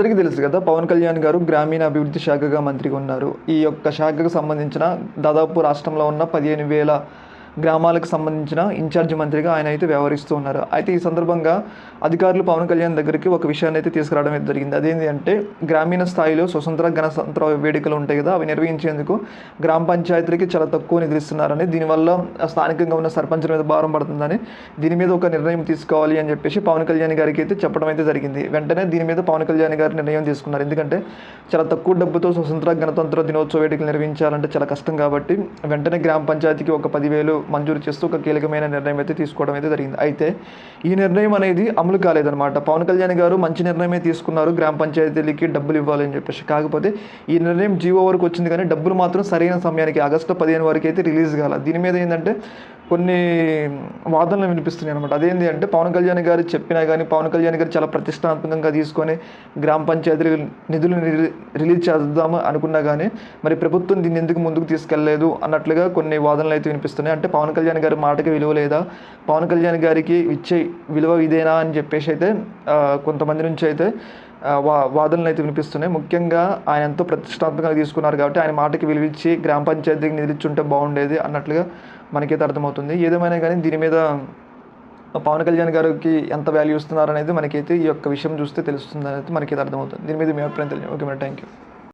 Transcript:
మనందరికీ తెలుసు కదా పవన్ కళ్యాణ్ గారు గ్రామీణ అభివృద్ధి శాఖగా మంత్రిగా ఉన్నారు. ఈ యొక్క శాఖకు సంబంధించిన దాదాపు రాష్ట్రంలో ఉన్న పదిహేను వేల గ్రామాలకు సంబంధించిన ఇన్ఛార్జ్ మంత్రిగా ఆయన అయితే వ్యవహరిస్తూ ఉన్నారు. అయితే ఈ సందర్భంగా అధికారులు పవన్ కళ్యాణ్ దగ్గరికి ఒక విషయాన్ని అయితే తీసుకురావడం అయితే జరిగింది. అదేంటి అంటే గ్రామీణ స్థాయిలో స్వతంత్ర గణతంత్ర వేడుకలు ఉంటాయి కదా అవి నిర్వహించేందుకు గ్రామ పంచాయతీలకి చాలా తక్కువ నిధులిస్తున్నారని దీనివల్ల స్థానికంగా ఉన్న సర్పంచుల మీద భారం పడుతుందని దీని మీద ఒక నిర్ణయం తీసుకోవాలి అని చెప్పేసి పవన్ కళ్యాణ్ గారికి అయితే చెప్పడం అయితే జరిగింది. వెంటనే దీని మీద పవన్ కళ్యాణ్ గారు నిర్ణయం తీసుకున్నారు. ఎందుకంటే చాలా తక్కువ డబ్బుతో స్వతంత్ర గణతంత్ర దినోత్సవ వేడుకలు నిర్వహించాలంటే చాలా కష్టం కాబట్టి వెంటనే గ్రామ పంచాయతీకి ఒక పదివేలు మంజూరు చేస్తూ ఒక కీలకమైన నిర్ణయం అయితే తీసుకోవడం అయితే జరిగింది. అయితే ఈ నిర్ణయం అనేది అమలు కాలేదన్నమాట. పవన్ కళ్యాణ్ గారు మంచి నిర్ణయమే తీసుకున్నారు. గ్రామ పంచాయతీలకి డబ్బులు ఇవ్వాలని చెప్పేసి. కాకపోతే ఈ నిర్ణయం జీవో వరకు వచ్చింది కానీ డబ్బులు మాత్రం సరైన సమయానికి ఆగస్టు పదిహేను వరకు అయితే రిలీజ్ కాల. దీని మీద ఏంటంటే కొన్ని వాదనలు వినిపిస్తున్నాయి అనమాట అదేంటి అంటే పవన్ కళ్యాణ్ గారు చెప్పినా కానీ పవన్ కళ్యాణ్ గారు చాలా ప్రతిష్టాత్మకంగా తీసుకొని గ్రామ పంచాయతీ నిధులు రిలీ- రిలీజ్ చేద్దాము అనుకున్నా కానీ మరి ప్రభుత్వం దీన్ని ఎందుకు ముందుకు తీసుకెళ్ళలేదు అన్నట్లుగా కొన్ని వాదనలు అయితే వినిపిస్తున్నాయి. అంటే పవన్ కళ్యాణ్ గారి మాటకి విలువ లేదా? పవన్ కళ్యాణ్ గారికి ఇచ్చే విలువ ఇదేనా అని చెప్పేసి అయితే కొంతమంది నుంచి అయితే వా వాదనలు అయితే వినిపిస్తున్నాయి. ముఖ్యంగా ఆయన ఎంతో ప్రతిష్టాత్మకంగా తీసుకున్నారు కాబట్టి ఆయన మాటకి విలువిచ్చి గ్రామ పంచాయతీకి నిధులిచ్చుంటే బాగుండేది అన్నట్లుగా మనకైతే అర్థమవుతుంది. ఏదేమైనా కానీ దీని మీద పవన్ కళ్యాణ్ గారికి ఎంత వాల్యూ ఇస్తున్నారు అనేది మనకైతే ఈ యొక్క విషయం చూస్తే తెలుస్తుంది అనేది మనకైతే అర్థమవుతుంది. దీని మీద మీ అభిప్రాయం తెలియదు ఓకే మేడం. Thank you